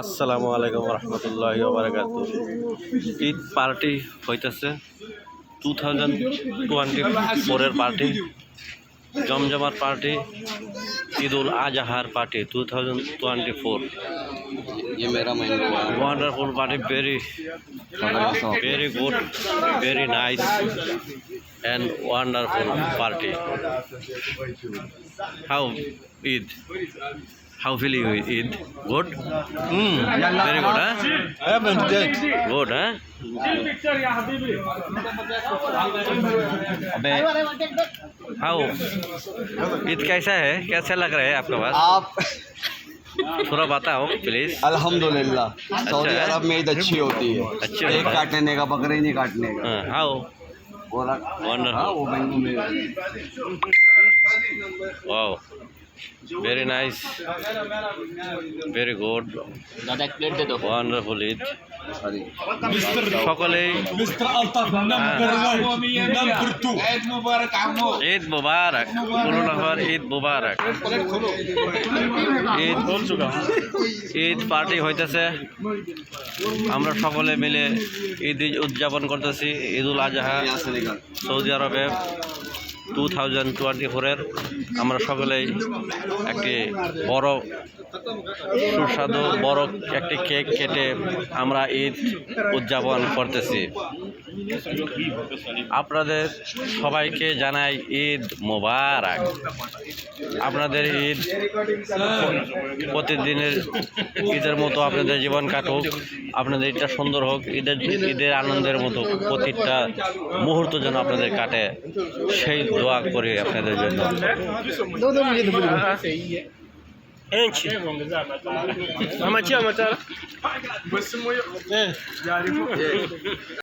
আসসালামু আলাইকুম রহমতুল্লাহ বারাকাতু। ঈদ পার্টি হইতেছে। টু থাউজেন্ড টোয়েন্টি ফোরের পার্টি, জমজমার party, Eidul Azhar party two thousand twenty four. Wonderful party very very good very nice and wonderful party how Eid how feel Good, huh? Good very good good अबे how Eid कैसा है? कैसा लग रहा है आपके पास आप थोड़ा बताओ प्लीज़ अल्हम्दुलिल्लाह अच्छा। सऊदी अरब में ईद अच्छी होती है। अच्छी एक काटने का बकरे नहीं काटने का। हाँ, हाँ वो वो में wow. Very nice very good দাদা এক প্লেট দে দাও ওয়ান্ডারফুল ইট সকলেই হ্যাঁ। ঈদ মুবারক ঈদ মুবারক। ঈদ ঈদ পার্টি হইতেছে। আমরা সকলে মিলে ঈদ উদযাপন করতেছি। ঈদুল আজহা সৌদি আরবে। টু থাউজেন্ড টোয়েন্টি ফোরের আমরা সকলেই একটি বড় সুস্বাদু, বড় একটি কেক কেটে আমরা ঈদ উদযাপন করতেছি। আপনাদের সবাইকে জানাই ঈদ মোবারক। আপনাদের ঈদ প্রতিদিনের ঈদের মতো আপনাদের জীবন কাটুক, আপনাদের ঈদটা সুন্দর হোক, ঈদের ঈদের আনন্দের মতো প্রতিটা মুহূর্ত যেন আপনাদের কাটে। সেই দোয়া করি আপনাদের জন্য Enchi. Amatia, Matara.